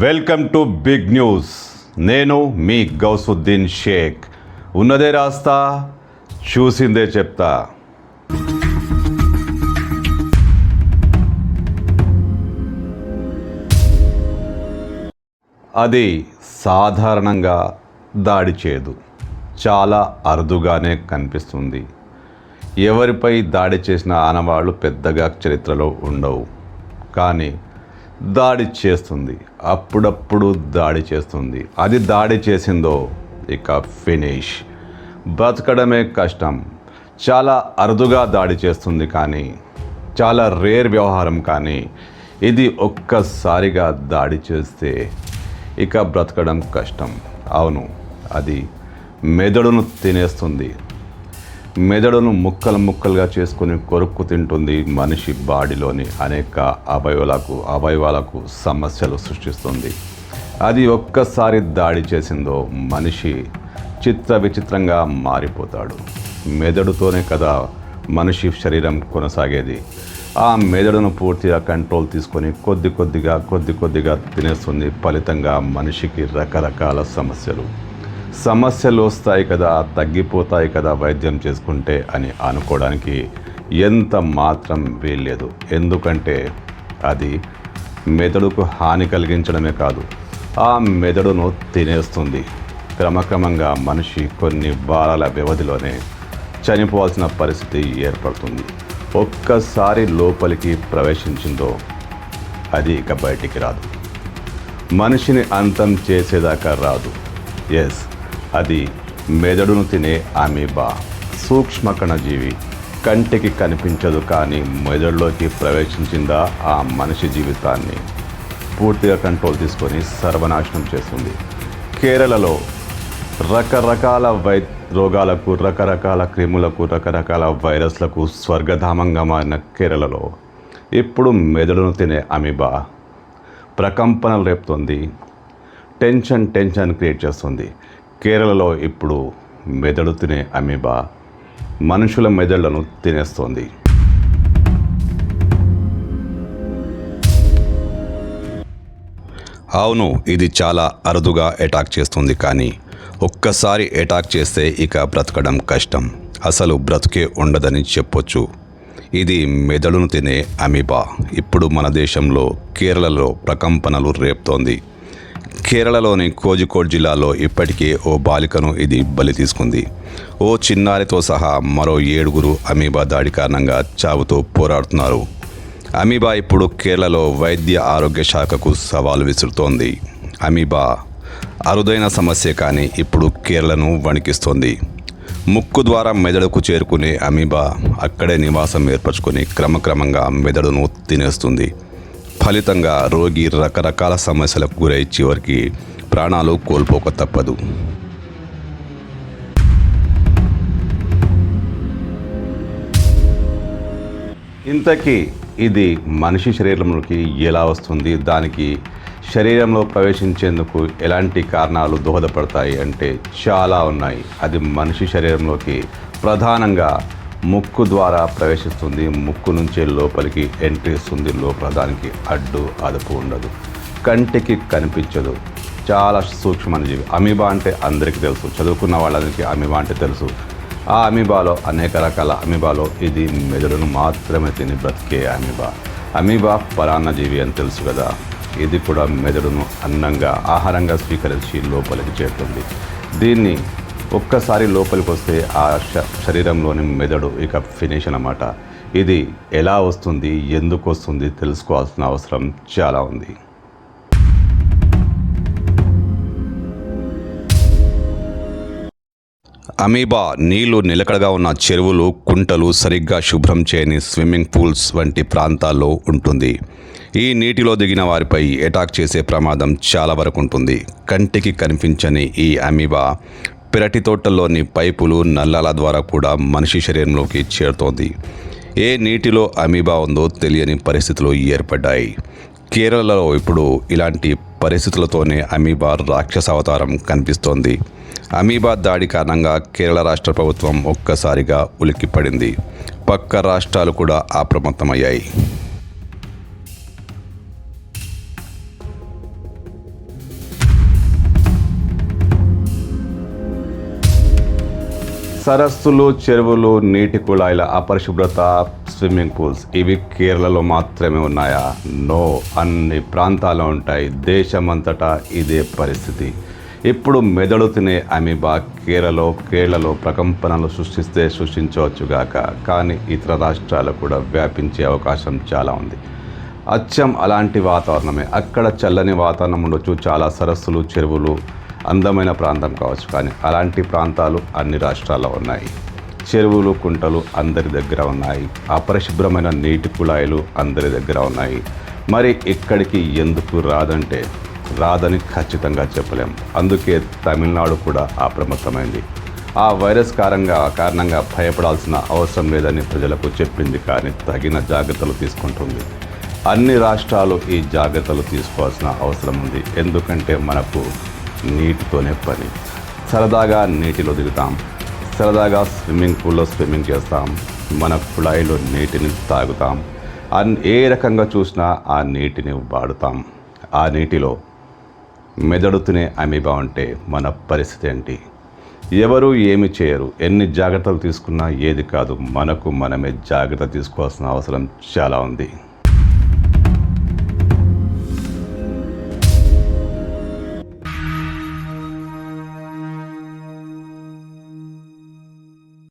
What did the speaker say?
Welcome to big news. నేను మీ గౌసుద్దీన్ షేక్. ఉన్నదే రాస్తా చూసిందే చెప్తా. అది సాధారణంగా దాడి చేయదు చాలా అరుదుగానే కనిపిస్తుంది. ఎవరిపై దాడి చేసిన ఆనవాళ్ళు పెద్దగా చరిత్రలో ఉండవు. కానీ దాడి చేస్తుంది. అప్పుడప్పుడు దాడి చేస్తుంది. అది దాడి చేసిందో ఇక ఫినిష్. బ్రతకడమే కష్టం. చాలా అరుదుగా దాడి చేస్తుంది కానీ చాలా రేర్ వ్యవహారం కానీ ఇది ఒక్కసారిగా దాడి చేస్తే ఇక బ్రతకడం కష్టం. అవును అది మెదడును తినేస్తుంది. మెదడును ముక్కలు ముక్కలుగా చేసుకుని కొరుక్కు తింటుంది మనిషి బాడీలోని అనేక అవయవాలకు అవయవాలకు సమస్యలు సృష్టిస్తుంది. అది ఒక్కసారి దాడి చేసిందో మనిషి చిత్ర విచిత్రంగా మారిపోతాడు. మెదడుతోనే కదా మనిషి శరీరం కొనసాగేది. ఆ మెదడును పూర్తిగా కంట్రోల్ తీసుకొని కొద్ది కొద్దిగా కొద్ది కొద్దిగా తినేస్తుంది. ఫలితంగా మనిషికి రకరకాల సమస్యలు. సమస్యలు వస్తాయి కదా తగ్గిపోతాయి కదా వైద్యం చేసుకుంటే అని అనుకోవడానికి ఎంత మాత్రం వీల్లేదు. ఎందుకంటే అది మెదడుకు హాని కలిగించడమే కాదు ఆ మెదడును తినేస్తుంది. క్రమక్రమంగా మనిషి కొన్ని వారాల వ్యవధిలోనే చనిపోవాల్సిన పరిస్థితి ఏర్పడుతుంది. ఒక్కసారి లోపలికి ప్రవేశించిందో అది ఇక బయటికి రాదు. మనిషిని అంతం చేసేదాకా రాదు. ఎస్ అది మెదడును తినే అమీబా సూక్ష్మ కణజీవి కంటికి కనిపించదు కానీ మెదడులోకి ప్రవేశించిందా ఆ మనిషి జీవితాన్ని? పూర్తిగా కంట్రోల్ తీసుకొని సర్వనాశనం చేస్తుంది. కేరళలో రకరకాల వై రోగాలకు రకరకాల క్రిములకు రకరకాల వైరస్లకు స్వర్గధామంగా మారిన కేరళలో ఇప్పుడు మెదడును తినే అమీబా ప్రకంపనలు రేపుతుంది. టెన్షన్ టెన్షన్ క్రియేట్ చేస్తుంది. కేరళలో ఇప్పుడు మెదడు తినే అమీబా మనుషుల మెదళ్ళను తినేస్తోంది. అవును ఇది చాలా అరుదుగా అటాక్ చేస్తుంది కానీ ఒక్కసారి అటాక్ చేస్తే ఇక బ్రతకడం కష్టం. అసలు బ్రతికే ఉండదని చెప్పొచ్చు. ఇది మెదడును తినే అమీబా. ఇప్పుడు మన దేశంలో కేరళలో ప్రకంపనలు రేపుతోంది. కేరళలోని కోజికోడ్ జిల్లాలో ఇప్పటికే ఓ బాలికను ఇది బలి తీసుకుంది. ఓ చిన్నారితో సహా మరో ఏడుగురు అమీబా దాడి కారణంగా చావుతో పోరాడుతున్నారు. అమీబా ఇప్పుడు కేరళలో వైద్య ఆరోగ్య శాఖకు సవాలు విసురుతోంది. అమీబా అరుదైన సమస్య కానీ ఇప్పుడు కేరళను వణికిస్తోంది. ముక్కు ద్వారా మెదడుకు చేరుకునే అమీబా అక్కడే నివాసం ఏర్పరచుకొని క్రమక్రమంగా మెదడును తినేస్తుంది. ఫలితంగా రోగి రకరకాల సమస్యలకు గురై చివరికి ప్రాణాలు కోల్పోక తప్పదు. ఇంతకీ ఇది మనిషి శరీరంలోకి ఎలా వస్తుంది? దానికి శరీరంలో ప్రవేశించేందుకు ఎలాంటి కారణాలు దోహదపడతాయి అంటే చాలా ఉన్నాయి. అది మనిషి శరీరంలోకి ప్రధానంగా ముక్కు ద్వారా ప్రవేశిస్తుంది. ముక్కు నుంచే లోపలికి ఎంట్రీ ఇస్తుంది. లోపల దానికి అడ్డు అదుపు ఉండదు. కంటికి కనిపించదు. చాలా సూక్ష్మమైన జీవి అమీబా అంటే అందరికీ తెలుసు. చదువుకున్న వాళ్ళకి అమీబా అంటే తెలుసు. ఆ అమీబాలో అనేక రకాల అమీబాలో ఇది మెదడును మాత్రమే తిని బ్రతికే అమీబా. అమీబా పరాన్నజీవి అని తెలుసు కదా. ఇది కూడా మెదడును అన్నంగా ఆహారంగా స్వీకరించి లోపలికి చేరుతుంది. దీన్ని ఒక్కసారి లోపలికి వస్తే ఆ శ శరీరంలోని మెదడు ఇక ఫినిష్ అన్నమాట. ఇది ఎలా వస్తుంది ఎందుకు వస్తుంది తెలుసుకోవాల్సిన అవసరం చాలా ఉంది. అమీబా నీళ్ళు నిలకడగా ఉన్న చెరువులు కుంటలు సరిగ్గా శుభ్రం చేయని స్విమ్మింగ్ పూల్స్ వంటి ప్రాంతాల్లో ఉంటుంది. ఈ నీటిలో దిగిన వారిపై అటాక్ చేసే ప్రమాదం చాలా వరకు ఉంటుంది. కంటికి కనిపించని ఈ అమీబా పెరటి తోటల్లోని పైపులు నల్లాల ద్వారా కూడా మనిషి శరీరంలోకి చేరుతోంది. ఏ నీటిలో అమీబా ఉందో తెలియని పరిస్థితులు ఏర్పడ్డాయి. కేరళలో ఇప్పుడు ఇలాంటి పరిస్థితులతోనే అమీబా రాక్షస అవతారం కనిపిస్తోంది. అమీబా దాడి కారణంగా కేరళ రాష్ట్ర ప్రభుత్వం ఒక్కసారిగా ఉలిక్కిపడింది. పక్క రాష్ట్రాలు కూడా అప్రమత్తమయ్యాయి. సరస్సులు చెరువులు నీటి కుళాయిల అపరిశుభ్రత స్విమ్మింగ్ పూల్స్. ఇవి కేరళలో మాత్రమే ఉన్నాయా? నో. అన్ని ప్రాంతాల్లో ఉంటాయి. దేశమంతటా ఇదే పరిస్థితి. ఇప్పుడు మెదడు తినే అమీబా కేరళలో కేరళలో ప్రకంపనలు సృష్టిస్తే సృష్టించవచ్చుగాక కానీ ఇతర రాష్ట్రాలు కూడా వ్యాపించే అవకాశం చాలా ఉంది. అచ్చం అలాంటి వాతావరణమే. అక్కడ చల్లని వాతావరణం ఉండొచ్చు. చాలా సరస్సులు చెరువులు అందమైన ప్రాంతం కావచ్చు కానీ అలాంటి ప్రాంతాలు అన్ని రాష్ట్రాల్లో ఉన్నాయి. చెరువులు కుంటలు అందరి దగ్గర ఉన్నాయి. అపరిశుభ్రమైన నీటి కుళాయిలు అందరి దగ్గర ఉన్నాయి. మరి ఇక్కడికి ఎందుకు రాదంటే రాదని ఖచ్చితంగా చెప్పలేం. అందుకే తమిళనాడు కూడా అప్రమత్తమైంది. ఆ వైరస్ కారంగా కారణంగా భయపడాల్సిన అవసరం లేదని ప్రజలకు చెప్పింది కానీ తగిన జాగ్రత్తలు తీసుకుంటుంది. అన్ని రాష్ట్రాలు ఈ జాగ్రత్తలు తీసుకోవాల్సిన అవసరం ఉంది. ఎందుకంటే మనకు నీటితోనే పని. సరదాగా నీటిలో దిగుతాం. సరదాగా స్విమ్మింగ్ పూల్లో స్విమ్మింగ్ చేస్తాం. మన కుళాయిలో నీటిని తాగుతాం. అన్ ఏ రకంగా చూసినా ఆ నీటిని వాడుతాం. ఆ నీటిలో మెదడుతూనే అమీబా ఉంటే మన పరిస్థితి ఏంటి? ఎవరు ఏమి చేయరు. ఎన్ని జాగ్రత్తలు తీసుకున్నా ఏది కాదు. మనకు మనమే జాగ్రత్త తీసుకోవాల్సిన అవసరం చాలా ఉంది.